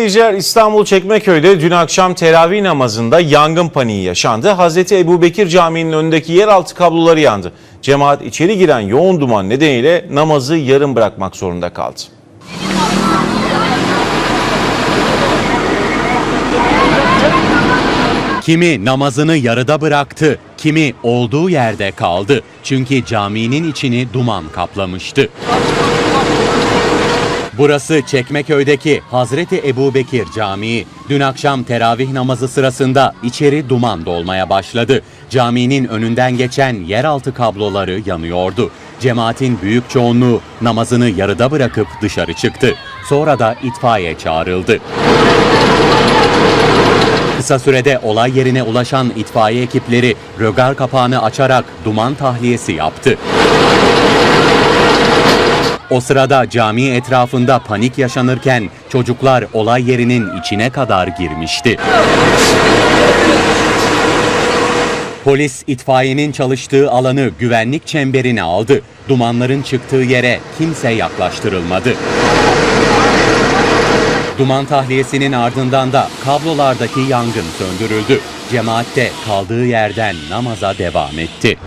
Seyirciler İstanbul Çekmeköy'de dün akşam teravih namazında yangın paniği yaşandı. Hazreti Ebubekir Camii'nin önündeki yeraltı kabloları yandı. Cemaat içeri giren yoğun duman nedeniyle namazı yarım bırakmak zorunda kaldı. Kimi namazını yarıda bıraktı, kimi olduğu yerde kaldı. Çünkü caminin içini duman kaplamıştı. Burası Çekmeköy'deki Hazreti Ebubekir Camii. Dün akşam teravih namazı sırasında içeri duman dolmaya başladı. Caminin önünden geçen yeraltı kabloları yanıyordu. Cemaatin büyük çoğunluğu namazını yarıda bırakıp dışarı çıktı. Sonra da itfaiye çağrıldı. Kısa sürede olay yerine ulaşan itfaiye ekipleri rögar kapağını açarak duman tahliyesi yaptı. O sırada cami etrafında panik yaşanırken çocuklar olay yerinin içine kadar girmişti. Polis itfaiyenin çalıştığı alanı güvenlik çemberine aldı. Dumanların çıktığı yere kimse yaklaştırılmadı. Duman tahliyesinin ardından da kablolardaki yangın söndürüldü. Cemaat de kaldığı yerden namaza devam etti.